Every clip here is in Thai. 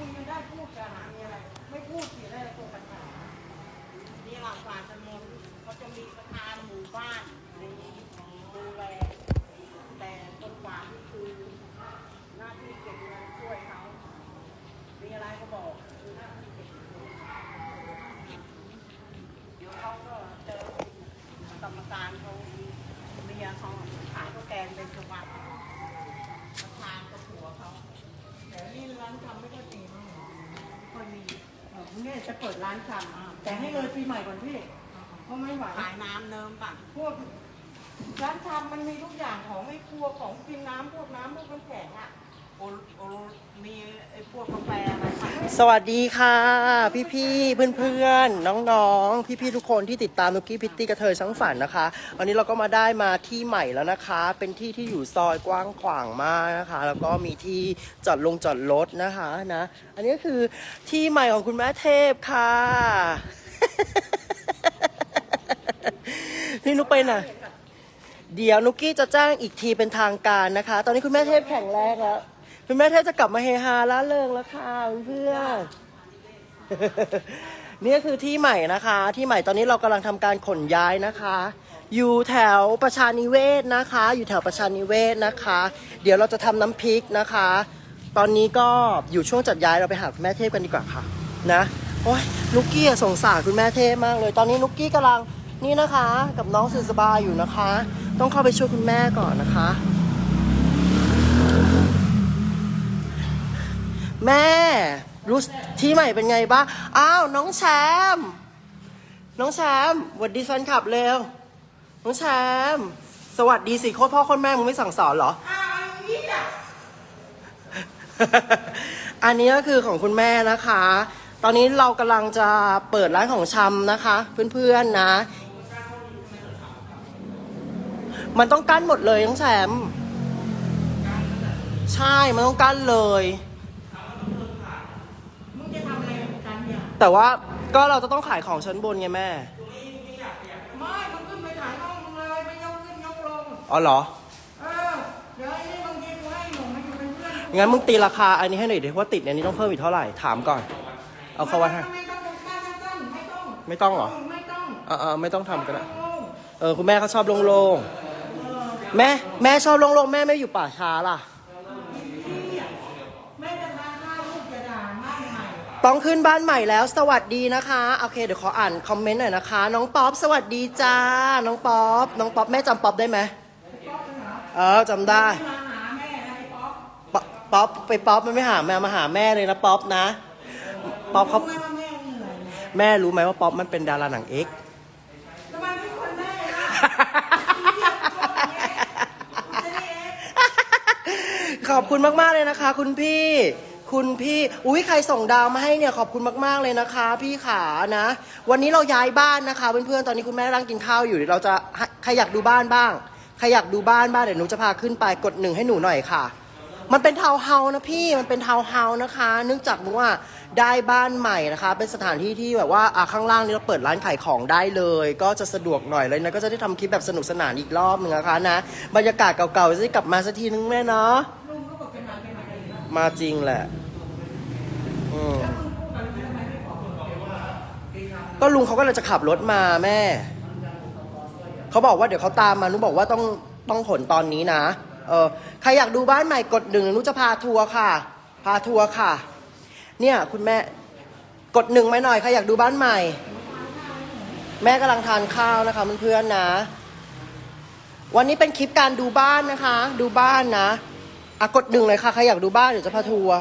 คุยกันได้พูดกันมีอะไร ไม่พูดเสียได้ตัวปัญหานี่หลังฝ่าถนนเขาจะมีประธานหมู่บ้านนี้ดูแลแต่คนกวาดนี่คือหน้าที่เก็บเงินช่วยเขา มีอะไรก็บอกคือหน้าที่เก็บเงินเดี๋ยวเขาก็เจอกรรมการเขาเมียเขาขายข้าวแกงเป็นจังหวัดประธานกับผัวเขาแต่นี่ร้านทำไม่ค่อยดีมั้งไม่ ค่อยมีเออเนี่ยจะเปิดร้านทำแต่ให้เลยปีใหม่ก่อนพี่เพราะไม่ไหวขายน้ำเนิมป่ะพวกร้านทำมันมีทุกอย่างของไม่ครัวของกินน้ำพวกน้ำพวกน้ำแข็งอะ โอโอมีไอ้พวกกาแฟอะไรสวัสดีค่ะ พี่พี่ๆเพื่อนๆน้องๆพี่ทุกคนที่ติดตามนุกกี้พิตตี้กระเทยช่างฝันนะคะวันนี้เราก็มาได้มาที่ใหม่แล้วนะคะ เป็นที่ที่อยู่ซอยกว้างขวางมากนะคะ แล้วก็มีที่จอดลงจอดรถนะคะนะอันนี้ก็คือที่ใหม่ของคุณแม่เทพค่ะนี่นุกไปไหนเดี๋ยวนุกกี้จะแจ้งอีกทีเป็นทางการนะคะ ตอนนี้คุณแม่เทพแข็งแรงแล้ว คุณแม่เทพจะกลับมาเฮฮาล่าเริงแล้วค่ะเพื่อนนี่คือที่ใหม่นะคะ ที่ใหม่ตอนนี้เรากำลังทำการขนย้ายนะคะ อยู่แถวประชานิเวศนะคะ อยู่แถวประชานิเวศนะคะ เดี๋ยวเราจะทำน้ำพริกนะคะ ตอนนี้ก็อยู่ช่วงจัดย้ายเราไปหาคุณแม่เทพกันดีกว่าค่ะนะโอ้ยนุกกี้สงสารคุณแม่เทพมากเลย ตอนนี้นุกกี้กำลังนี่นะคะ กับน้องสุสบายอยู่นะคะ ต้องเข้าไปช่วยคุณแม่ก่อนนะคะ แม่ รู้ที่ใหม่เป็นไงบ้าง อ้าว น้องแชมป์น้องแชมป์สวัสดีแฟนคลับเร็ว น้องแชมป์สวัสดีสิโคตรพ่อโคตรแม่มึงไม่สั่งสอนเหรอ อ้าวอันนี้อะอันนี้ก็คือของคุณแม่นะคะ ตอนนี้เรากำลังจะเปิดร้านของชำนะคะ เพื่อนๆนะ มันต้องกั้นหมดเลยน้องแชมป์ใช่ มันต้องกั้นเลย มึงจะทำอะไรกับกันเนี่ย แต่ว่าก็เราจะต้องขายของชั้นบนไงแม่ ไม่มึงขึ้นไปถ่ายห้องมึงเลยไปยกขึ้นยกลง อ๋อเหรอ เออ เดี๋ยวไอ้นี่บางทีกูให้หนูมาอยู่เป็นเพื่อนกูงั้นมึงตีราคาอันนี้ให้หน่อยดิว่าติดเนี่ยนี้ต้องเพิ่มอีกเท่าไหร่ ถามก่อน เอาเข้าวัดให้ ไม่ต้องไม่ต้องไม่ต้องไม่ต้องเหรอ ไม่ต้องเออเออไม่ต้องทำก็ได้โอ้เออคุณแม่เขาชอบโล่งๆ แม่แม่ชอบโล่งๆ แม่ไม่อยู่ป่าช้าล่ะ แม่จะทานข้าวลูกจะด่าบ้านใหม่ ต้องขึ้นบ้านใหม่แล้วสวัสดีนะคะโอเคเดี๋ยวขออ่านคอมเมนต์หน่อยนะคะ น้องป๊อปสวัสดีจ้า น้องป๊อปน้องป๊อปแม่จำป๊อปได้ไหมป๊อปเหรอเออจำได้มาหาแม่นะไอ้ป๊อปป๊อปป๊อปไปป๊อปมันไม่หาแม่มาหาแม่เลยนะป๊อปนะป๊อปเขารู้ไหมว่าแม่เหนื่อยนะแม่รู้ไหมว่าป๊อปมันเป็นดาราหนังเอ็กซ์ทำไมไม่คนแม่ล่ะอีเหี้ยชอบอย่างเงี้ยจะได้เอ๊ะขอบคุณมากๆเลยนะคะ คุณพี่ คุณพี่ อุ้ยใครส่งดาวมาให้เนี่ยขอบคุณมาก ๆ เลยนะคะ พี่ขานะ วันนี้เราย้ายบ้านนะคะเพื่อนๆ ตอนนี้คุณแม่ร่างกินข้าวอยู่เดี๋ยวเราจะใครอยากดูบ้านบ้าง ใครอยากดูบ้านบ้างเดี๋ยวหนูจะพาขึ้นไปกดหนึ่งให้หนูหน่อยค่ะ มันเป็นทาวน์เฮาส์นะพี่ มันเป็นทาวน์เฮาส์นะคะ เนื่องจากว่าได้บ้านใหม่นะคะ เป็นสถานที่ที่แบบว่าอะข้างล่างนี้เราเปิดร้านขายของได้เลย ก็จะสะดวกหน่อยเลยนะก็จะได้ทำคลิปแบบสนุกสนานอีกรอบหนึ่งนะคะนะ บรรยากาศเก่าๆจะได้กลับมาสักทีนึงแม่เนาะมาจริงแหละ ก็ลุงเขาก็เลยจะขับรถมาแม่ เขาบอกว่าเดี๋ยวเขาตามมานุบอกว่าต้องต้องขนตอนนี้นะ เออใครอยากดูบ้านใหม่กดหนึ่งนุจะพาทัวร์ค่ะ พาทัวร์ค่ะ เนี่ยคุณแม่กดหนึ่งไหมหน่อยใครอยากดูบ้านใหม่ แม่กำลังทานข้าวนะคะเพื่อนๆนะ วันนี้เป็นคลิปการดูบ้านนะคะ ดูบ้านนะอะกดหนึ่งเลยค่ะใครอยากดูบ้านเดี๋ยวจะพาทัวร์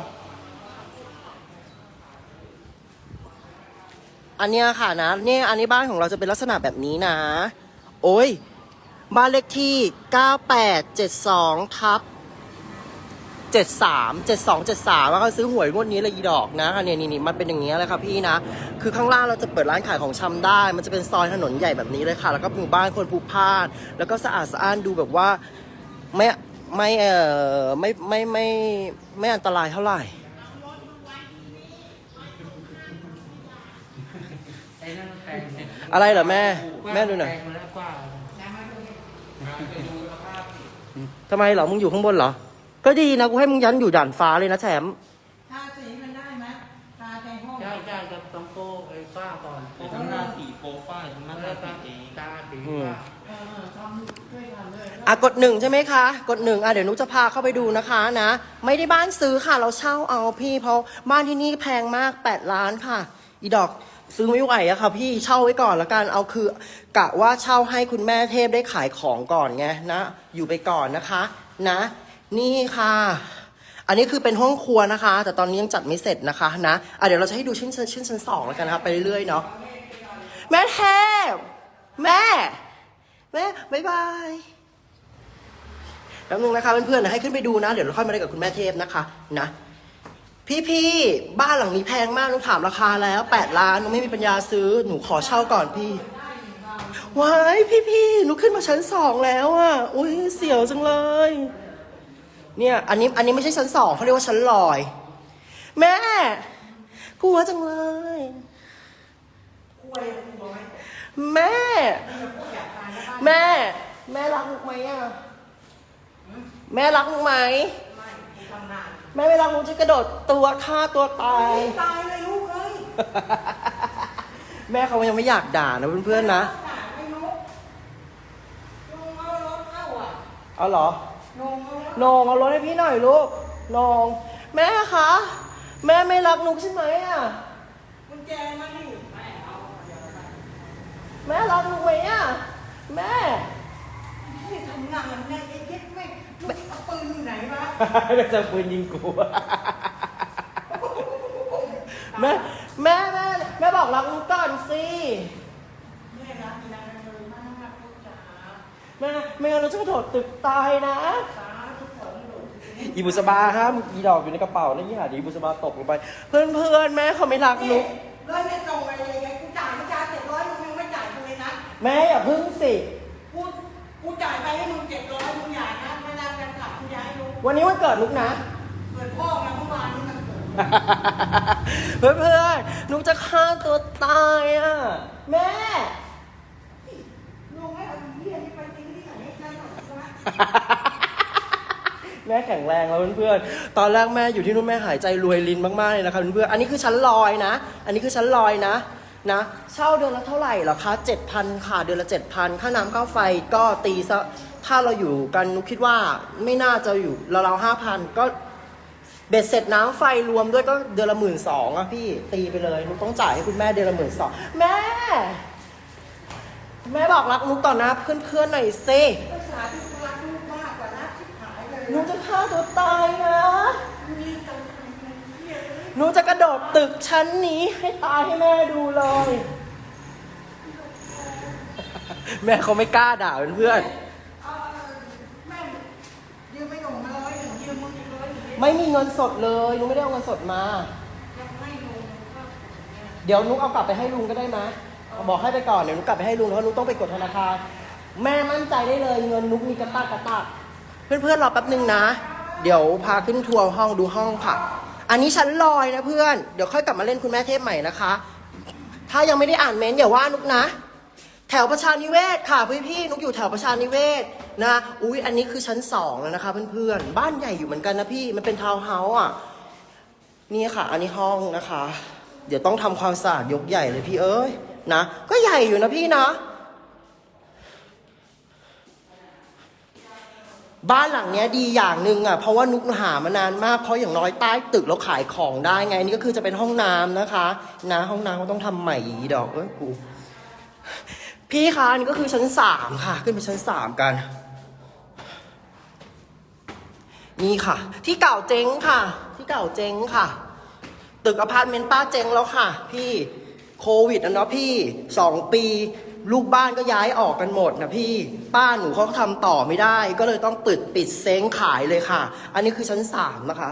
อันเนี้ยค่ะนะเนี่ยอันนี้บ้านของเราจะเป็นลักษณะแบบนี้นะ โอ้ยบ้านเลขที่ 9872ทับ73 72 73ว่าเขาซื้อหวยงวดนี้เลยอีดอกนะคะเนี่ยนี่นี่มันเป็นอย่างเงี้ยเลยค่ะพี่นะ คือข้างล่างเราจะเปิดร้านขายของชำได้ มันจะเป็นซอยถนนใหญ่แบบนี้เลยค่ะ แล้วก็หมู่บ้านคนพลุกพล่านแล้วก็สะอาดสะอ้านดูแบบว่าไม่ไม่เออไม่ไม่ไม่ไม่อันตรายเท่าไหร่ อะไรเหรอแม่ แม่ดูหน่อยทำไมเหรอ มึงอยู่ข้างบนเหรอ ก็ดีนะ กูให้มึงยันอยู่ด่านฟ้าเลยนะแฉมป์ทาสีมันได้ไหมตาแดงห้ใช่ใช่จะต้องโก้ไอ้ฟ้าก่อนต้องหน้าสีโปฟ้าทั้งหน้าสีตาสีฟ้าอะกดหนึ่งใช่ไหมคะ กดหนึ่งอะเดี๋ยวนุจะพาเข้าไปดูนะคะนะ ไม่ได้บ้านซื้อค่ะ เราเช่าเอาพี่ เพราะบ้านที่นี่แพงมากแปดล้านค่ะ อีดอก ซื้อไม่ไหวอะค่ะพี่เช่าไว้ก่อนละกันเอาคือกะว่าเช่าให้คุณแม่เทพได้ขายของก่อนไงนะ อยู่ไปก่อนนะคะ นะ นี่ค่ะ อันนี้คือเป็นห้องครัวนะคะ แต่ตอนนี้ยังจัดไม่เสร็จนะคะนะอะเดี๋ยวเราจะให้ดูชิ้นชั้นชิ้นชั้นสองแล้วกันนะคะไปเรื่อยๆเนาะแม่เทพแม่ แม่บายบายแป๊บนึงนะคะเพื่อนๆนะให้ขึ้นไปดูนะ เดี๋ยวเราค่อยมาได้กับคุณแม่เทพนะคะ นะ พี่ๆบ้านหลังนี้แพงมากหนูถามราคาแล้วแปดล้านหนูไม่มีปัญญาซื้อหนูขอเช่าก่อนพี่ว้ายพี่ๆหนูขึ้นมาชั้นสองแล้วอะอุ้ยเสียวจังเลย เนี่ย อันนี้อันนี้ไม่ใช่ชั้นสองเขาเรียกว่าชั้นลอย แม่กลัวจังเลยแม่ แม่ แม่รักลูกไหมอะ แม่รักลูกไหมแม่ ไม่รักลูกจะกระโดดตัวฆ่าตัวตาย ตายเลยลูกเอ้ยแม่เขายังไม่อยากด่านะเพื่อนๆนะด่าไม่นุกลงเอารถเข้าอะเอาเหรอลงเอารถนองเอารถให้พี่หน่อยลูกนองแม่คะ แม่ไม่รักนุกใช่ไหมอะ กุญแจมาดิแม่รักนุกไหมอะ แม่ ที่ทำงานแน่ไอ้เย็ดไม่ลูก เอาปืนอยู่ไหนวะไม่จะปืนยิงกูแม่แม่แม่แม่บอกรักนุกก่อนสิแม่รักอีนางเลยมากลูกจ๋าแม่ไม่งั้นเราจะกระโดดตึกตายนะสาธุขอให้หนูอีบุษบาฮะอีดอกอยู่ในกระเป๋านะยี่หาดีอีบุษบาตกลงไป เพื่อนเพื่อนๆแม่เขาไม่รักนุกเลยเนี่ยส่งไปเลยไงกูจ่ายไม่จ่ายเจ็ดร้อยมึงยังไม่จ่ายกูเลยนะแม่อย่าพึ่งสิ กูกูจ่ายไปให้มึงเจ็ดร้อย วันนี้วันเกิดนุกนะเปิดพ่อมาเมื่อวานนี้มันเกิดเพื่อนเพื่อนๆนุกจะฆ่าตัวตายอะ แม่ ลุงให้เอาอีเหี้ยนี่ไปทิ้งที่ไหนให้ได้หน่อยใช่ไหมแม่แข็งแรงแล้วเพื่อนๆ ตอนแรกแม่อยู่ที่นู่นแม่หายใจรวยลินมากๆเลยนะคะเพื่อนๆ อันนี้คือชั้นลอยนะ อันนี้คือชั้นลอยนะนะเช่าเดือนละเท่าไหร่เหรอคะเจ็ดพันค่ะ เดือนละเจ็ดพันค่าน้ำค่าไฟก็ตีซะ ถ้าเราอยู่กันนุกคิดว่าไม่น่าจะอยู่เราๆห้าพันก็เบ็ดเสร็จน้ำไฟรวมด้วยก็เดือนละหมื่นสองอะพี่ตีไปเลยนุกต้องจ่ายให้คุณแม่เดือนละหมื่นสองแม่ แม่บอกรักนุกต่อหน้าเพื่อนๆหน่อยสิภาษาที่รักลูกมากกว่ารักชิหายเลยหนูจะฆ่าตัวตายนะมีแต่ไอ้เหี้ยหนูจะกระโดดตึกชั้นนี้ให้ตายให้แม่ดูเลย แม่เขาไม่กล้าด่าเพื่อนอาแม่งยืมไม่หนุ่มมาร้อยหนึ่งยืมมึงอีกร้อยหนึ่ง ๆ ไม่มีเงินสดเลยหนูไม่ได้เอาเงินสดมา ยังไม่ลงก็เดี๋ยวนุกเอากลับไปให้ลุงก็ได้ไหมบอกให้ไปก่อนเดี๋ยวนุกกลับไปให้ลุงเพราะนุกต้องไปกดธนาคารแม่มั่นใจได้เลยเงินนุกมีกระตากกระตากเพื่อนๆรอแป๊บนึงนะ เดี๋ยวพาขึ้นทัวร์ห้องดูห้องค่ะ อันนี้ชั้นลอยนะเพื่อนเดี๋ยวค่อยกลับมาเล่นคุณแม่เทพใหม่นะคะ ถ้ายังไม่ได้อ่านเมนต์อย่าว่านุกนะ แถวประชานิเวศค่ะพี่พี่ๆนุกอยู่แถวประชานิเวศนะอุ้ยอันนี้คือชั้นสองแล้วนะคะเพื่อนๆบ้านใหญ่อยู่เหมือนกันนะพี่มันเป็นทาวน์เฮาส์อะนี่ค่ะ อันนี้ห้องนะคะ เดี๋ยวต้องทำความสะอาดยกใหญ่เลยพี่เอ้ยนะก็ใหญ่อยู่นะพี่นะ บ้านหลังเนี้ยดีอย่างหนึ่งอะเพราะว่านุกหามานานมากเพราะอย่างน้อยใต้ตึกเราขายของได้ไงนี่ก็คือจะเป็นห้องน้ำนะคะ นะ ห้องน้ำก็ต้องทำใหม่อีดอกเอ้ยกู พี่คะอันนี่ก็คือชั้นสามค่ะ ขึ้นไปชั้นสามกัน นี่ค่ะ ที่เก่าเจ๊งค่ะ ที่เก่าเจ๊งค่ะ ตึกอพาร์ตเมนต์ป้าเจ๊งแล้วค่ะ พี่โควิดนะเนาะพี่สองปี ลูกบ้านก็ย้ายออกกันหมดนะพี่ป้าหนูเขาทำต่อไม่ได้ ก็เลยต้องปิดปิดเซ้งขายเลยค่ะ อันนี้คือชั้นสามนะคะ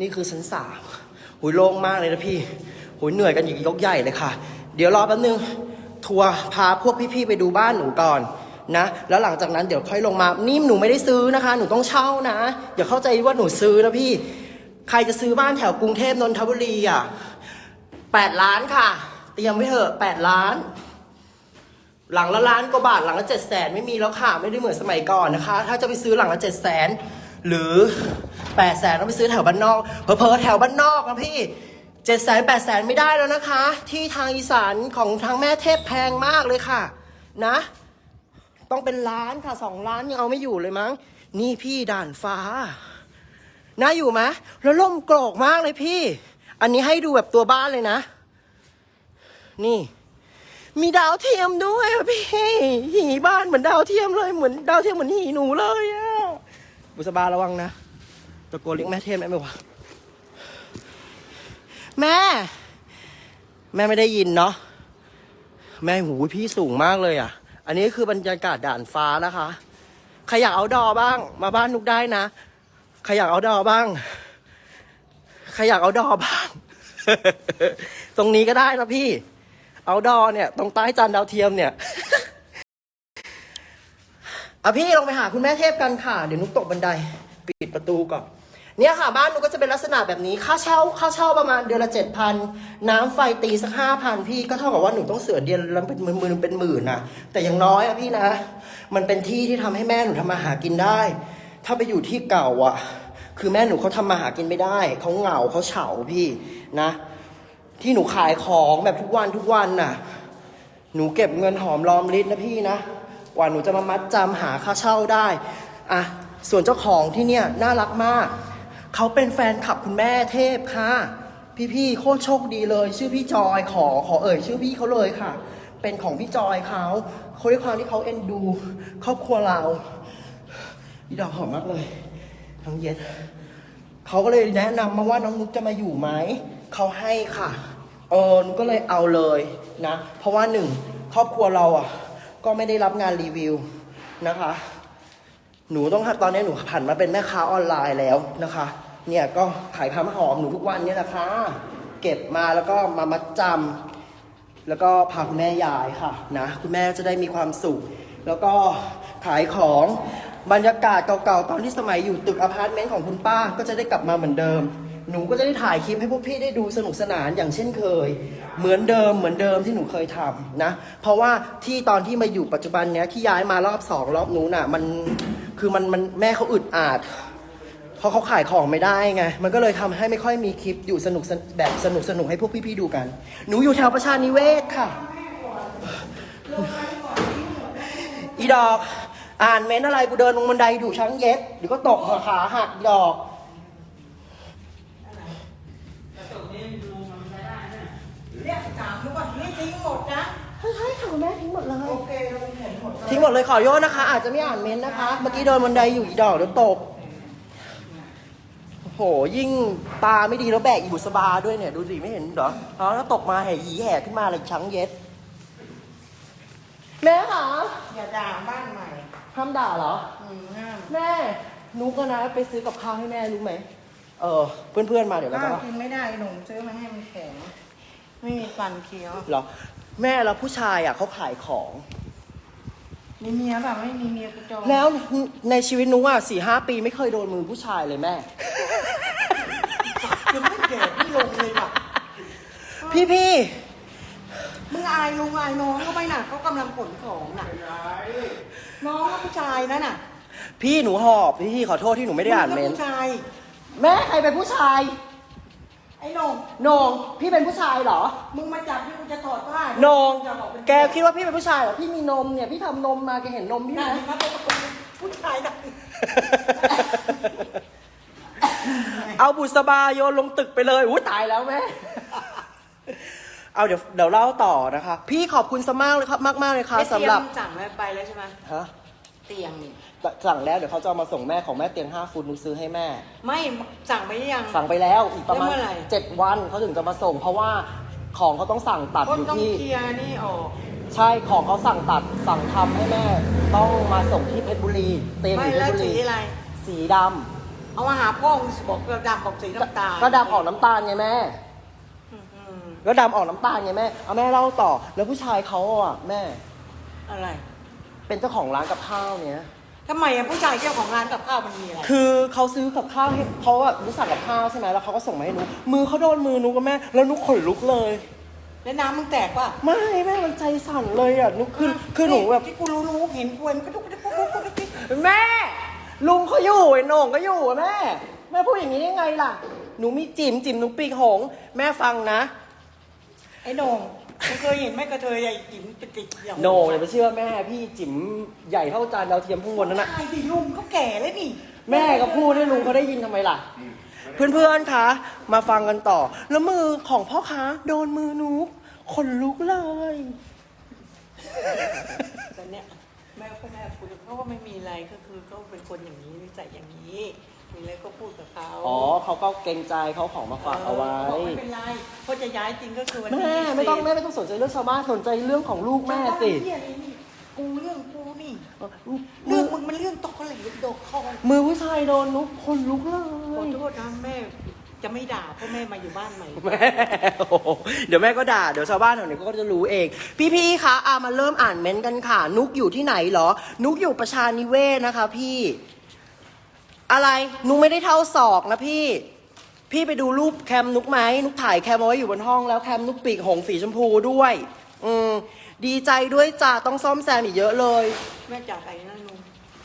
นี่คือชั้นสามหุยโล่งมากเลยนะพี่หุยเหนื่อยกันอีกยกใหญ่เลยค่ะ เดี๋ยวรอแป๊บนึง ทัวร์พาพวกพี่ๆไปดูบ้านหนูก่อนนะ แล้วหลังจากนั้นเดี๋ยวค่อยลงมา นี่หนูไม่ได้ซื้อนะคะ หนูต้องเช่านะอย่าเข้าใจว่าหนูซื้อนะพี่ ใครจะซื้อบ้านแถวกรุงเทพนนทบุรีอะแปดล้านค่ะ เตรียมไว้เถอะแปดล้าน หลังละล้านกว่าบาทหลังละเจ็ดแสนไม่มีแล้วค่ะ ไม่ได้เหมือนสมัยก่อนนะคะ ถ้าจะไปซื้อหลังละเจ็ดแสนหรือแปดแสนต้องไปซื้อแถวบ้านนอกเผลอแถวบ้านนอกนะพี่ เจ็ดแสนแปดแสนไม่ได้แล้วนะคะ ที่ทางอีสานของทางแม่เทพแพงมากเลยค่ะ นะ ต้องเป็นล้านค่ะสองล้านยังเอาไม่อยู่เลยมั้ง นี่พี่ด่านฟ้า น่าอยู่ไหมแล้วล่มโกรกมากเลยพี่ อันนี้ให้ดูแบบตัวบ้านเลยนะ นี่ มีดาวเทียมด้วยอะพี่หีบ้านเหมือนดาวเทียมเลยเหมือนดาวเทียมเหมือนหีหนูเลยอะบุษบาระวังนะตะโกนเรียกแม่เทพได้ไหมวะ แม่ แม่ไม่ได้ยินเนาะแม่หูพี่สูงมากเลยอะ อันนี้คือบรรยากาศด่านฟ้านะคะใครอยากเอาดอบ้าง มาบ้านนุกได้นะใครอยากเอาดอบ้างใครอยากเอาดอบ้าง ตรงนี้ก็ได้นะพี่ เอาดอเนี่ย ตรงใต้จานดาวเทียมเนี่ยอะพี่ลงไปหาคุณแม่เทพกันค่ะ เดี๋ยวนุกตกบันได ปิดประตูก่อน เนี่ยค่ะบ้านนุก็จะเป็นลักษณะแบบนี้ค่าเช่าค่าเช่าประมาณเดือนละเจ็ดพันน้ำไฟตีสักห้าพันพี่ก็เท่ากับว่าหนูต้องเสือเดือนละเป็นหมื่นเป็นหมื่นนะแต่อย่างน้อยอะพี่นะ มันเป็นที่ที่ทำให้แม่หนูทำมาหากินได้ ถ้าไปอยู่ที่เก่าอะคือแม่หนูเขาทำมาหากินไม่ได้เขาเหงาเขาเฉาพี่นะ ที่หนูขายของแบบทุกวันทุกวันน่ะ หนูเก็บเงินหอมรอมริบนะพี่นะกว่าหนูจะมามัดจำหาค่าเช่าได้อะส่วนเจ้าของที่เนี่ยน่ารักมาก เขาเป็นแฟนคลับคุณแม่เทพค่ะ พี่ๆโคตรโชคดีเลย ชื่อพี่จอยขอขอเอ่ย ชื่อพี่เขาเลยค่ะ เป็นของพี่จอยเขาเขาด้วยความที่เขาเอ็นดู ครอบครัวเราอีดอกหอมมากเลยทั้งเย็ดเขาก็เลยแนะนำมาว่าน้องนุกจะมาอยู่ไหมเขาให้ค่ะเออนุกก็เลยเอาเลยนะ เพราะว่าหนึ่งครอบครัวเราอะ ก็ไม่ได้รับงานรีวิวนะคะ หนูต้องตอนนี้หนูผันมาเป็นแม่ค้าออนไลน์แล้วนะคะ เนี่ยก็ขายผ้าหอมหนูทุกวันเนี่ยนะคะ เก็บมาแล้วก็มามัดจำแล้วก็พาคุณแม่ยายค่ะนะคุณแม่จะได้มีความสุข แล้วก็ขายของบรรยากาศเก่าๆตอนที่สมัยอยู่ตึกอพาร์ตเมนต์ของคุณป้าก็จะได้กลับมาเหมือนเดิม หนูก็จะได้ถ่ายคลิปให้พวกพี่ได้ดูสนุกสนานอย่างเช่นเคย เหมือนเดิมเหมือนเดิมที่หนูเคยทำนะ เพราะว่าที่ตอนที่มาอยู่ปัจจุบันเนี้ยที่ย้ายมารอบสองรอบนู้นน่ะมันคือมันมันแม่เขาอึดอัดเพราะเขาขายของไม่ได้ไง มันก็เลยทำให้ไม่ค่อยมีคลิปอยู่สนุกแบบสนุกสนุกให้พวกพี่ๆดูกัน หนูอยู่แถวประชานิเวศค่ะ อีดอก อ่านเม้นอะไรกูเดินลงบันไดดูช้างเย็ดเดี๋ยวก็ตกหัวขาหักดอก เนี่ยถามดูก่อนนี่ทิ้งหมดนะ ใช่ค่ะแม่ทิ้งหมดเลย โอเคเราเห็นหมด ทิ้งหมดเลยขอโทษนะคะ อาจจะไม่อ่านเม้นนะคะ เมื่อกี้เดินบันไดอยู่อีดอกเดี๋ยวตกโอ้โหยิ่งตาไม่ดีแล้วแบกอีบุษบาด้วยเนี่ย ดูสิไม่เห็นเหรออ๋อแล้วตกมาแห่หีแห่ขึ้นมาเลยช้างเย็ด แม่คะอย่าด่าบ้านใหม่ห้ามด่าเหรอ อืมห้ามแม่นุกก็นะไปซื้อกับข้าวให้แม่รู้ไหมเออเพื่อนๆมาเดี๋ยวเราข้าจะวกินไม่ได้หนุ่มซื้อมาให้มันแข็ง ไม่มีฟันเคี้ยว เหรอแม่แล้วผู้ชายอะเขาขายของ มีเมียแบบไม่มีเมียกูจองแล้วในชีวิตนุกอะสี่ห้าปีไม่เคยโดนมือผู้ชายเลยแม่ ยังไม่แก่ไม่ลงเลยว่ะพี่พี่มึงอายลุงอายน้องเขาไปน่ะเขากำลังขนของน่ะน้องก็ผู้ชายนั่นน่ะพี่หนูหอบพี่ขอโทษที่หนูไม่ได้อ่านเมนงก็ผู้ชาย แม่ใครเป็นผู้ชาย ไอ้หนุ่มโหนงพี่เป็นผู้ชายเหรอมึงมาจับที่กูจะถอดผ้าโหนงอย่าบอกเป็นแกคิดว่าพี่เป็นผู้ชายเหรอพี่มีนมเนี่ยพี่ทำนมมาแกเห็นนมพี่ไหมนั่นครับเป็นผู้ชายน่ะเอาบุษบาโยนลงตึกไปเลยอุ้ยตายแล้วแม่ เอาเดี๋ยวเดี๋ยวเล่าต่อนะคะ พี่ขอบคุณสมากเลยครับมากมากๆเลยค่ะไอ้สำหรับเตียงสั่งแล้วไปแล้วใช่ไหมฮะ เตียงนี่ สั่งแล้วเดี๋ยวเขาจะเอามาส่งแม่ของแม่เตียงห้าฟุตหนูซื้อให้แม่ ไม่สั่งไปหรือยัง สั่งไปแล้วอีกประมาณแล้วเมื่อไหร่ เจ็ดวันเขาถึงจะมาส่ง เพราะว่าของเขาต้องสั่งตัดก็อยู่ต้องที่ เคลียร์นี่ออก ใช่ของเขาสั่งตัดสั่งทำให้แม่ ต้องมาส่งที่เพชรบุรีเตียงอไม่ยู่เพแล้วชรบุสีรีอะไร สีดเอามาหาพ่อมึงบอกเราดำบอกสีำน้ำตาลก็ดำออกน้ำตาลไงแม่ อืมก็ดำออกน้ำตาลไงแม่เอาแม่เล่าต่อ แล้วผู้ชายเขาอะแม่ อะไร เป็นเจ้าของร้านกับข้าวเนี้ย ทำไมอะผู้ชายเจ้าของร้านกับข้าวมันมีอะไร คือเขาซื้อกับข้าวให้เขาอะรู้สั่งกับข้าวใช่ไหมแล้วเขาก็ส่งมาให้นุกมือเขาโดนมือนุกกับแม่ แล้วนุกขนลุกเลย แล้วน้ำมึงแตกป่ะไม่แม่มันใจสั่นเลยอะนุกคือคือหนูแบบที่กูรู้รู้เห็นกวยมันก็ทุกทุกทุกทุกทุกแม่ ลุงเขาอยู่ไอ้โหน่งก็อยู่อะแม่ แม่พูดอย่างนี้ได้ไงล่ะ หนูมีจิ๋มจิ๋มนุกปีกหงส์แม่ฟังนะ ไอ้โหนง มึงเคยเห็นไหมกระเทยใหญ่จิ๋มติดติดอย่างโนอย่าไปเชื่อแม่พี่จิ๋มใหญ่เท่าจานดาวเทียมข้างบนนั่นน่ะใช่สิลุงเขาแก่แล้วนี่ แม่ก็พูดให้ลุงเขาได้ยินทำไมล่ะ เพื่อนๆ คะ มาฟังกันต่อ แล้วมือของพ่อค้าโดนมือนุกขนลุกเลย แต่เนี้ยแม่ก็แม่คุยกับเขาก็ไม่มีอะไรก็คือเขาเป็นคนอย่างนี้นิสัยอย่างนี้ มีอะไรก็พูดกับเขาอ๋อเขาก็เกรงใจเขาของมาฝากเอาไว้ บอกไม่เป็นไรเพราะจะย้ายจริงก็คือวันที่แม่ไม่ต้องแม่ไม่ต้องสนใจเรื่องชาวบ้านสนใจเรื่องของลูกแม่สิ เรื่องอะไรนี่กูเรื่องกูนี่มืเรื่อองมึงมันเรื่องตกกระเหลี่ยดกคอมือผู้ชายโดนนุกคนลุกเลขอยโทษนะแม่จะไม่ด่าเพราะแม่มาอยู่บ้านใหม่ แม่โอ้โหเดี๋ยวแม่ก็ด่า เดี๋ยวชาวบ้านแถวนี้ก็จะรู้เอง พี่ๆคะอามาเริ่มอ่านเม้นต์กันค่ะ นุกอยู่ที่ไหนเหรอ นุกอยู่ประชานิเวศนะคะ พี่ อะไรนุกไม่ได้เท่าศอกนะพี่ พี่ไปดูรูปแคมนุกไหมนุกถ่ายแคมเอาไว้อยู่บนห้องแล้วแคมนุกปีกหงส์สีชมพูด้วย อืมดีใจด้วยจ้าต้องซ่อมแซมอีกเยอะเลย แม่จ่าไปนั่น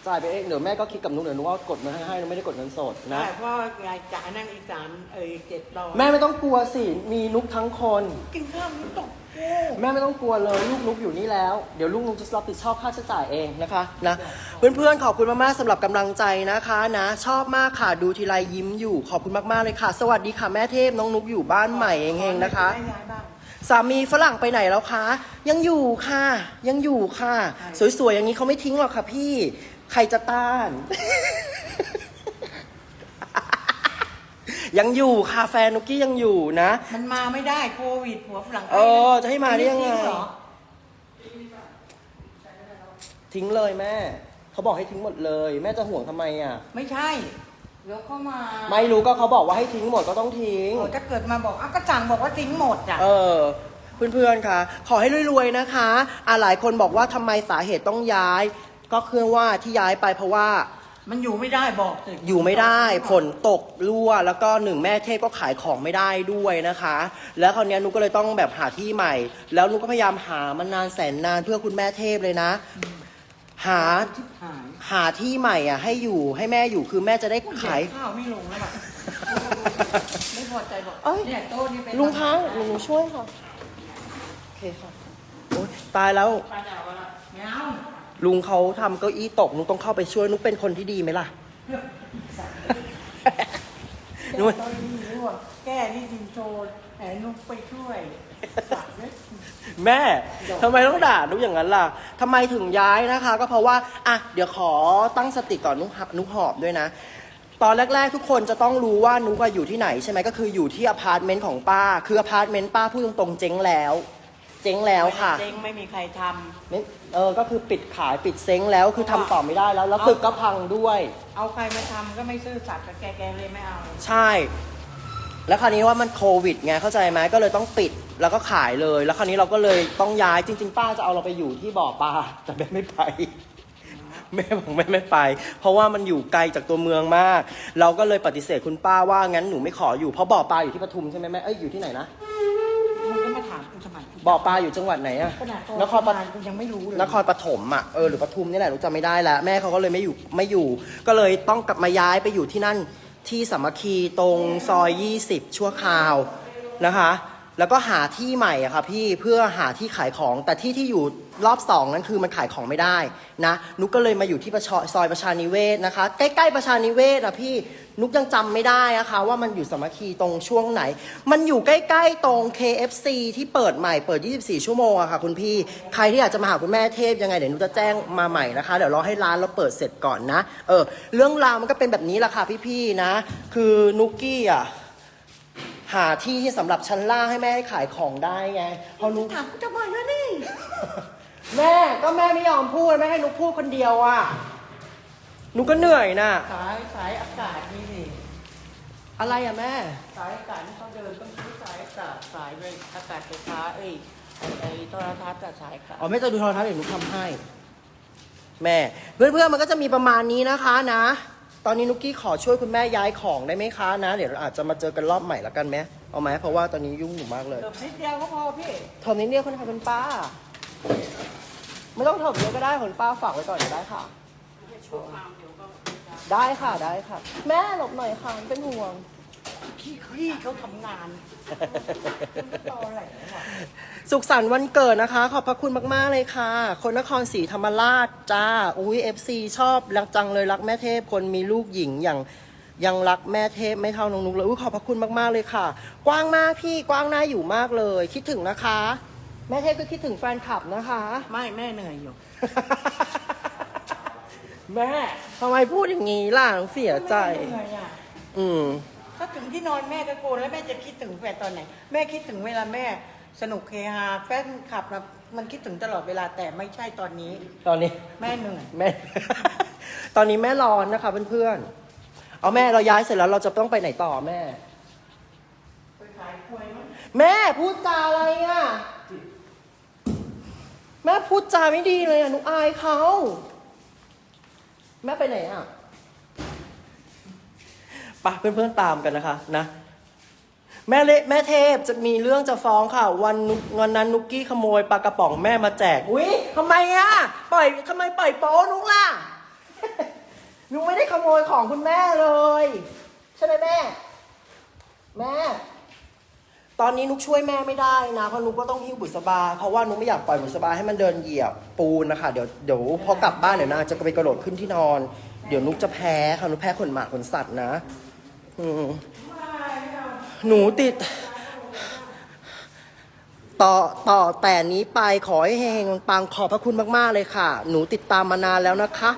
จ่ายไปเองเดี๋ยวแม่ก็คิดกับนุกเดี๋ยวนุกว่ากดมาให้ให้นุกไม่ได้กดเงินสดนะใช่เพราะยายจ่ายนั่นอีกสามเอ้ยเจ็ดร้อยแม่ไม่ต้องกลัวสิมีนุกทั้งคน กินข้าวมันตกโอ้แม่ไม่ต้องกลัวเลยลูกนุกอยู่นี่แล้ว เดี๋ยวลูกนุกจะรับผิดชอบค่าใช้จ่ายเองนะคะนะเพื่อนๆขอบคุณมากๆสำหรับกำลังใจนะคะนะ ชอบมากค่ะดูทีไรยิ้มอยู่ขอบคุณมากๆเลยค่ะ สวัสดีค่ะแม่เทพน้องนุกอยู่บ้านใหม่เองๆนะคะได้ย้ายบ้าง สามีฝรั่งไปไหนแล้วคะ ยังอยู่ค่ะ ยังอยู่ค่ะ สวยๆอย่างนี้เขาไม่ทิ้งหรอกค่ะพี่ ใครจะต้าน ยังอยู่ค่ะแฟนนุกกี้ยังอยู่นะ มันมาไม่ได้โควิดหัวฝรั่งเออจะให้มาได้ยังไงจริเหรอทิ้งเลยแม่ เขาบอกให้ทิ้งหมดเลย แม่จะห่วงทำไมอะ ไม่ใช่เดี๋ยวเข้ามาไม่รู้ก็เขาบอกว่าให้ทิ้งหมดก็ต้องทิ้ง โอ้ถ้าเกิดมาบอกอะก็สั่งบอกว่าทิ้งหมดอะ เออ เพื่อนๆค่ะ ขอให้รวยๆนะคะ อ่าหลายคนบอกว่าทำไมสาเหตุต้องย้าย ก็คือว่าที่ย้ายไปเพราะว่ามันอยู่ไม่ได้บอกสิอยู่ไม่ได้ฝนตกรั่ว แล้วก็หนึ่งแม่เทพก็ขายของไม่ได้ด้วยนะคะ แล้วคราวเนี้ยนุกก็เลยต้องแบบหาที่ใหม่ แล้วนุกก็พยายามหามานานแสนนานเพื่อคุณแม่เทพเลยนะ หาชิบหายหาที่ใหม่อะ ให้อยู่ให้แม่อยู่คือแม่จะได้ขาย ข้าวไม่ลงแล้วอะไม่พอใจบอกเอ้ย เนี่ยโต๊ะนี่เป็นลุงคะลุงหนูช่วยค่ะ โอเคค่ะโอ๊ยตายแล้วไม่เอา ลุงเขาทำเก้าอี้ตกนุกต้องเข้าไปช่วยนุกเป็นคนที่ดีไหมล่ะนุกแก้ตอนนี้รู้ว่าแก้นี่ดินโชนแหนนุกไปช่วยสั่งเนี่ย แม่ทำไมต้องด่านุกอย่างนั้นล่ะทำไมถึงย้ายนะคะ ก็เพราะว่าอะเดี๋ยวขอตั้งสติก่อนนุกหับนุกหอบด้วยนะ ตอนแรก ๆ ทุกคนจะต้องรู้ว่านุกอะอยู่ที่ไหนใช่ไหมก็คืออยู่ที่อพาร์ตเมนต์ของป้า คืออพาร์ตเมนต์ป้าพูดตรงๆเจ๊งแล้ว เจ๊งแล้วค่ะเจ๊งไม่มีใครทไม่เออก็คือปิดขายปิดเซ้งแล้วคือทำต่อไม่ได้แล้ว แล้วตึกก็พังด้วยำเอาใครมาทำก็ไม่ซื่อสัตย์กับแกแกเลยไม่เอา ใช่ แล้วคราวนี้ว่ามันโควิดไงเข้าใจไหมก็เลยต้องปิดแล้วก็ขายเลย แล้วคราวนี้เราก็เลยต้องย้ายจริง ๆ ป้าจะเอาเราไปอยู่ที่บ่อปลาแต่แม่ไม่ไป แม่บอกแม่ไม่ไป เพราะว่ามันอยู่ไกลจากตัวเมืองมาก เราก็เลยปฏิเสธคุณป้าว่างั้นหนูไม่ขออยู่เพราะบ่อปลาอยู่ที่ปทุมใช่ไหมแม่เอ้ยอยู่ที่ไหนนะ บ่อปลาอยู่จังหวัดไหนอะขนาดนครปฐมกูยังไม่รู้เลยนครปฐมอะเออหรือปทุมนี่แหละหนูจำไม่ได้แล้วแม่เขาก็เลยไม่อยู่ไม่อยู่ ก็เลยต้องกลับมาย้ายไปอยู่ที่นั่นที่สามัคคีตรงซอย 20 ชั่วคราวนะคะ แล้วก็หาที่ใหม่อะค่ะพี่เพื่อหาที่ขายของแต่ที่ที่อยู่ รอบสองนั้นคือมันขายของไม่ได้นะนุกก็เลยมาอยู่ที่ประชาซอยประชานิเวศนะคะ ใกล้ๆประชานิเวศอะพี่นุกยังจำไม่ได้นะคะว่ามันอยู่สามัคคีตรงช่วงไหน มันอยู่ใกล้ๆตรง KFC ที่เปิดใหม่เปิด 24 ชั่วโมงอะค่ะคุณพี่ใครที่อยากจะมาหาคุณแม่เทพยังไงเดี๋ยวนุกจะแจ้งมาใหม่นะคะเดี๋ยวรอให้ร้านเราเปิดเสร็จก่อนนะเออเรื่องราวมันก็เป็นแบบนี้แหละค่ะพี่ๆนะ คือนุกกี้อะหาที่ที่สำหรับชั้นล่างให้แม่ขายของได้ไงพอนุกถามกูทำไมวะนี่ แม่ก็แม่ไม่ยอมพูดแม่ให้นุกพูดคนเดียวอะนุกก็เหนื่อยน่ะสายสายอากาศนี่สิอะไรอะแม่ สายอากาศที่เขาเดินต้องซื้อสายอากาศสายเลยอากาศไฟฟ้าเอ้ยไอ้ไอ้โทรทัศน์กับสายอากาศอ๋อแม่จะดูโทรทัศน์เดี๋ยวนุกทำให้ แม่ เพื่อนๆมันก็จะมีประมาณนี้นะคะนะ ตอนนี้นุกกี้ขอช่วยคุณแม่ย้ายของได้ไหมคะนะ เดี๋ยวเราอาจจะมาเจอกันรอบใหม่ละกันไหมเอาไหมเพราะว่าตอนนี้ยุ่งอยู่มากเลยเกือบนิดเดียวก็พอพี่เทอมนี้เรียกคนไทยเป็นป้า ไม่ต้องเทอมเยอะก็ได้คนป้าฝากไว้ก่อนก็ได้ค่ะได้ค่ะได้ค่ะ แม่หลบหน่อยค่ะเป็นห่วง ขี้ขี้เขาทำงานมันก็ตอแหลว่ะสุขสันต์วันเกิดนะคะ ขอบพระคุณมาก ๆ เลยค่ะ คนนครศรีธรรมราชจ้าอุ้ยเอฟซีชอบรักจังเลยรักแม่เทพคนมีลูกหญิงอย่างยังรักแม่เทพไม่เท่าน้องนุกเลยอุ้ยขอบพระคุณมาก ๆ เลยค่ะ กว้างมากพี่กว้างหน้าอยู่มากเลย คิดถึงนะคะ แม่เทพก็คิดถึงแฟนคลับนะคะ ไม่แม่เหนื่อยอยู่ แม่ทำไมพูดอย่างนี้ล่ะเสียใจ แม่เหนื่อยอะอืม ถ้าถึงที่นอนแม่ก็โกนแล้วแม่จะคิดถึงแฟนตอนไหน แม่คิดถึงเวลาแม่สนุกเฮฮาแฟนขับนะมันคิดถึงตลอดเวลาแต่ไม่ใช่ตอนนี้ ตอนนี้แม่เหนื่อย แม่ ตอนนี้แม่ร้อนนะคะเพื่อนๆ เอาแม่เราย้ายเสร็จแล้วเราจะต้องไปไหนต่อแม่ ไปขายควยมั้งแม่พูดจาอะไรอะ แม่พูดจาไม่ดีเลยอะหนูอายเขาแม่ไปไหนอะปะเพื่อนๆตามกันนะคะนะ แม่เละแม่เทพจะมีเรื่องจะฟ้องค่ะ วันนุวันนั้นนุกกี้ขโมยปลากระป๋องแม่มาแจกอุ้ยทำไมอะปล่อยทำไมปล่อยโป๊นุกล่ะนุกไม่ได้ขโมยของคุณแม่เลย ใช่ไหมแม่ แม่ ตอนนี้นุกช่วยแม่ไม่ได้นะเพราะนุกก็ต้องหิ้วบุษบา เพราะว่านุกไม่อยากปล่อยบุษบาให้มันเดินเหยียบปูนนะคะเดี๋ยวเดี๋ยวพอกลับบ้านเดี๋ยวนางจะไปกระโดดขึ้นที่นอน เดี๋ยวนุกจะแพ้ค่ะนุกแพ้ขนหมาขนสัตว์นะอืมหนูติด ต่อต่อแต่นี้ไปขอให้เฮงๆปังขอบพระคุณมากๆเลยค่ะ หนูติดตามมานานแล้วนะคะ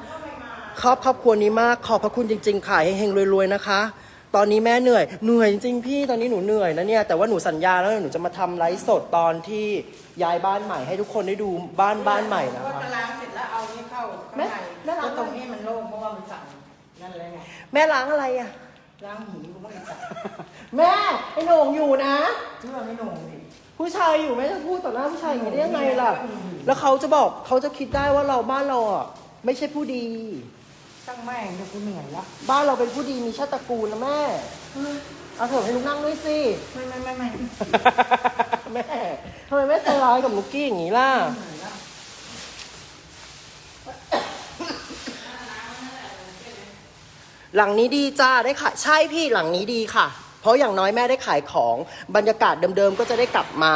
ครอบครอบครัวนี้มากขอบพระคุณจริง ๆ ค่ะเฮงๆรวยๆนะคะ ตอนนี้แม่เหนื่อย เหนื่อยจริงๆพี่ ตอนนี้หนูเหนื่อยนะเนี่ย แต่ว่าหนูสัญญาแล้วหนูจะมาทำไลฟ์สดตอนที่ย้ายบ้านใหม่ให้ทุกคนได้ดูบ้านบ้านใหม่นะเพราะว่าคะจะล้างเสร็จแล้วเอานี่เข้าข้างแม่ในแม่ล้าง แล้วตรงนี้มันโล่งเพราะว่ามันสั่งนั่นเลยไงแม่ล้างอะไรอะ ล้างหีกูไม่สั่งแม่ไอ้โหน่งอยู่นะ เชื่อไม่หนุ่มดิ ผู้ชายอยู่แม่จะพูดต่อหน้าผู้ชายอย่างนี้ได้ยังไงล่ะ แล้วเขาจะบอกเขาจะคิดได้ว่าเราบ้านเราอะไม่ใช่ผู้ดี ตั้งแม่งเดี๋ยวกูเหนื่อยละบ้านเราเป็นผู้ดีมีชาติตระกูลนะแม่ เอาเถอะให้ลูกนั่งด้วยสิ ไม่ไม่ไม่ไม่แม่ทำไมแม่ใจร้ายกับลูกกี้อย่างนี้ล่ะเหนื่อยละหลังนี้ดีจ้าได้ขายใช่พี่หลังนี้ดีค่ะ เพราะอย่างน้อยแม่ได้ขายของบรรยากาศเดิมๆก็จะได้กลับมา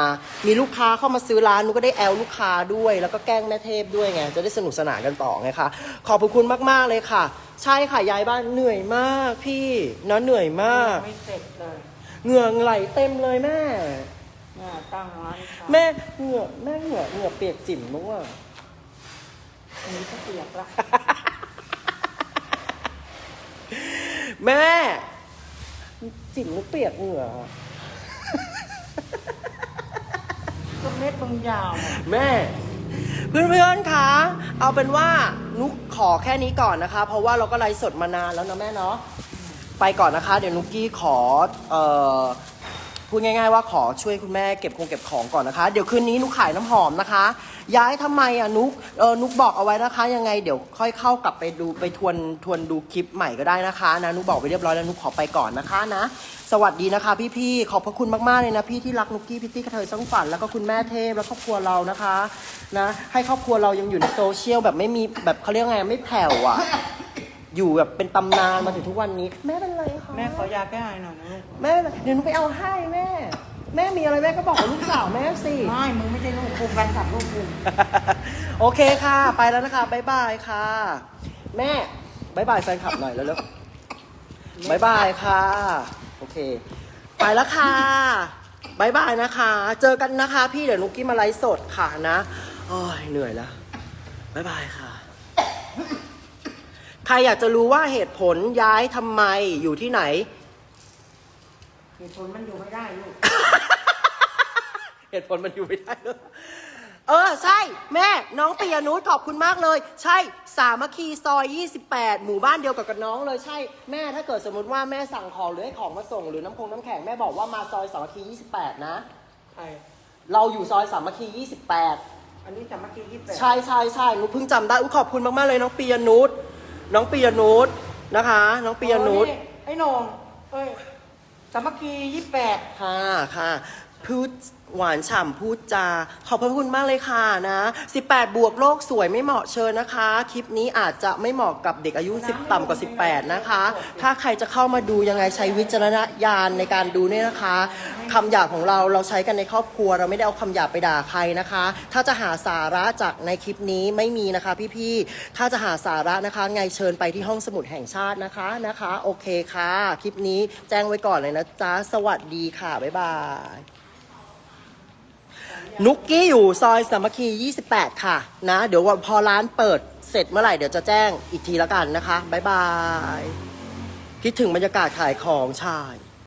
มีลูกค้าเข้ามาซื้อร้านหนูก็ได้แอลลูกค้าด้วย แล้วก็แกล้งแม่เทพด้วยไงจะได้สนุกสนานกันต่อไงคะขอบพระคุณมากๆเลยค่ะ ใช่ค่ะยายบ้านเหนื่อยมากพี่เนาะเหนื่อยมาก ไม่เสร็จเลยเหงื่อไหลเต็มเลยแม่ เนี่ยตั้งร้านขายแม่เหงื่อแม่เหงื่อเหงื่อเปียกจิ๋มนุ้อะ อันนี้ก็เปียกละ แม่ จิ๋มนุกเปียกเหงื่อก็เม็ดบางยาวอะแม่ เพื่อนๆ คะ เอาเป็นว่านุกขอแค่นี้ก่อนนะคะ เพราะว่าเราก็ไลฟ์สดมานานแล้วนะแม่เนาะ ไปก่อนนะคะ เดี๋ยวนุกกี้ขอเอ่อ พูดง่าย ๆ ว่าขอช่วยคุณแม่เก็บคงเก็บของก่อนนะคะ เดี๋ยวคืนนี้นุกขายน้ำหอมนะคะ ย้ายทำไมอะนุกเออนุกบอกเอาไว้นะคะ ยังไงเดี๋ยวค่อยเข้ากลับไปดูไปทวนทวนดูคลิปใหม่ก็ได้นะคะนะนุกบอกไปเรียบร้อยแล้วนุกขอไปก่อนนะคะนะ สวัสดีนะคะ พี่ๆขอบพระคุณมากๆเลยนะพี่ที่รักนุกกี้พี่ตี้กระเทยสังฝันแล้วก็คุณแม่เทพและครอบครัวเรานะคะนะให้ครอบครัวเรายังอยู่ในโซเชียลแบบไม่มีแบบเขาเรียกไงไม่แผ่วอะ อยู่แบบเป็นตำนานมาถึงทุกวันนี้ แม่เป็นไรคะแม่ขอยาแก้ไอหน่อยนะลูก แม่เดี๋ยวหนูไปเอาให้แม่ แม่มีอะไรแม่ก็บอกกับลูกสาวแม่สิ ไม่ มึงไม่ใช่ลูกกูแฟนคลับลูกกูโอเคค่ะ ไปแล้วนะคะบ๊ายบายค่ะ แม่บ๊ายบายแฟนคลับหน่อยแล้วเร็วๆบ๊ายบายค่ะ โอเค ไปแล้วค่ะบ๊ายบายนะคะ เจอกันนะคะ พี่เดี๋ยวนุกกี้มาไลฟ์สดค่ะนะโอ้ยเหนื่อยแล้วบ๊ายบายค่ะ ใครอยากจะรู้ว่าเหตุผลย้ายทำไมอยู่ที่ไหน เหตุผลมันอยู่ไม่ได้ลูก เหตุผลมันอยู่ไม่ได้เลยเออ ใช่ แม่ น้องปิยนุชขอบคุณมากเลย ใช่ สามัคคีซอย 28 หมู่บ้านเดียวกับกับน้องเลยใช่ แม่ถ้าเกิดสมมติว่าแม่สั่งของหรือให้ของมาส่ง หรือน้ำคงน้ำแข็งแม่บอกว่ามาซอยสามัคคี 28 นะใช่เราอยู่ซอยสามัคคี 28 อันนี้สามัคคียี่สิบแปด ใช่ใช่ใช่หนูเพิ่งจำได้อุ๊ยขอบคุณมาก ๆ เลยน้องปิยนุช น้องปิยนุชนะคะ น้องปิยนุชไอ้โหนงเอ้ยสามัคคียี่สิบแปด ค่ะค่ะ พูดหวานฉ่ำพูดจา ขอบพระคุณมากเลยค่ะนะ 18 บวกโลกสวยไม่เหมาะเชิญนะคะ คลิปนี้อาจจะไม่เหมาะกับเด็กอายุ 10 ต่ำกว่า 18 นะคะ ถ้าใครจะเข้ามาดูยังไงใช้วิจารณญาณในการดูเนี่ยนะคะคำหยาบของเราเราใช้กันในครอบครัว เราไม่ได้เอาคำหยาบไปด่าใครนะคะ ถ้าจะหาสาระจากในคลิปนี้ไม่มีนะคะพี่ๆถ้าจะหาสาระนะคะ ไงเชิญไปที่ห้องสมุดแห่งชาตินะคะนะคะ โอเคค่ะ คลิปนี้แจ้งไว้ก่อนเลยนะจ๊ะสวัสดีค่ะบ๊ายบาย นุกกี้อยู่ซอยสามัคคี 28 ค่ะ นะ เดี๋ยวพอร้านเปิดเสร็จเมื่อไหร่เดี๋ยวจะแจ้งอีกทีละกันนะคะ บ๊ายบาย คิดถึงบรรยากาศขายของชาย